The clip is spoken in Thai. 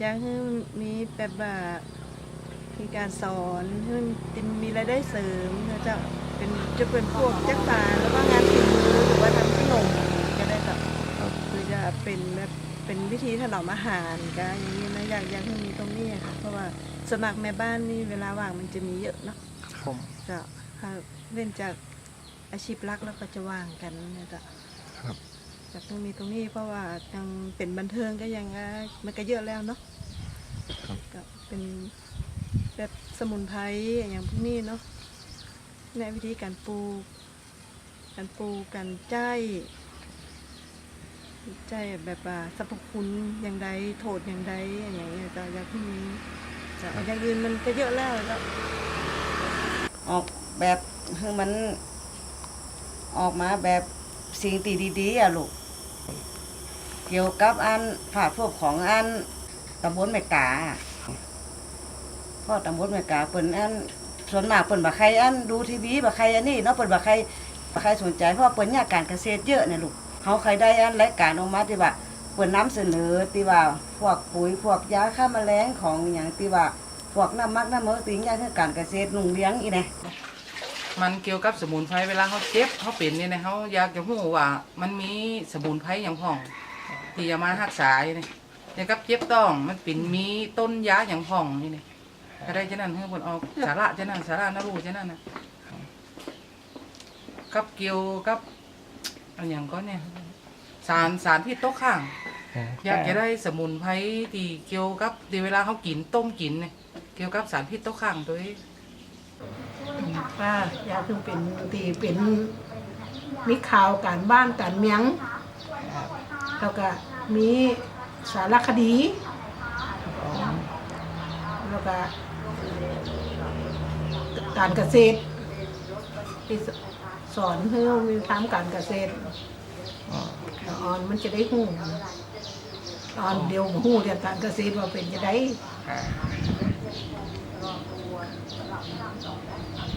อยากให้มีแบบว่ามีการสอนให้มันเป็นมีรายได้เสริมแล้วจะเป็นจะเป็นพวกจักสานแล้วก็งานฝีมือหรือว่าทำขนมก็ได้แบบคือจะเป็นแบบเป็นวิธีถนอมอาหารก็อย่างนี้นะอยากอยากให้มีตรงนี้อะค่ะ เพราะว่าสมัครแม่บ้านนี่เวลาว่างมันจะมีเยอะเนาะผมจะถ้าเล่นจากอาชีพหลักแล้วก็จะว่างกันนะจ๊ะครับ จากตรงนี้ตรงนี้เพราะว่ายังเป็นบันเทิงก็ยังอะมันก็เยอะแล้วเนาะครับก็เป็นแบบสมุนไพรอย่างพวกนี้เนาะในวิธีการปลูกการปลูกการใจใจแบบว่าสรรพคุณอย่างใดโทษอย่างใดอย่างเงี้ยจะอย่างพวกนี้จะอย่างอื่นมันก็เยอะแล้วแล้วออกแบบคือมันออกมาแบบสิ่งตีดีๆอะลูก เกี่ยวกับอันผ่าพวกของอันตำบลแม่กาพ่อตำบลแม่กาเปิ่นอันส่วนมากเปิ่นบ่ใครอันดูทีวีบ่ใครอันนี้เนาะเปิ่นบ่ใครบ่ใครสนใจเพราะว่าเปิ่นอยากการเกษตรเยอะเนี่ยลูกเขาใครได้อันรายการออกมาที่ว่าเปิ่นนำเสนอที่ว่าพวกปุ๋ยพวกยาฆ่าแมลงของอย่างที่ว่าพวกน้ำมักน้ำเมือสิ่งอย่างคือการเกษตรนุ่งเลี้ยงอีแน่ มันเกี่ยวกับสมุนไพรเวลาเขาเจ็บเขาเป็นเนี่ยนะเขาอยากจะรู้ว่า มันมีสมุนไพรอย่างพ่อง ที่จะมารักษาเนี่ยอย่างกับเจ็บต้องมันเป็นมีต้นยาอย่างพ่องนี่นี่ก็ได้จะนั่นให้คนออกสาระจะนั่นสาระนารูจะนั่นนะกับเกี่ยวกับอันอย่างก็เนี่ย สารสารที่โต๊ะข้าง อยากจะได้สมุนไพรที่เกี่ยวกับที่เวลาเขากินต้มกินเนี่ยเกี่ยวกับสารพิษโต๊ะข้างตัวเอง ป้าอยากถึงเป็นตีเป็นมีข่าวการบ้านการเมียงแล้วก็มีสารคดีแล้วก็การเกษตรที่สอนให้เรามีทำการเกษตรแล้วออนมันจะได้หูตอนเดียวหูเรียนการเกษตรว่าเป็นจะ เราตัวเราไม่ทำสองได้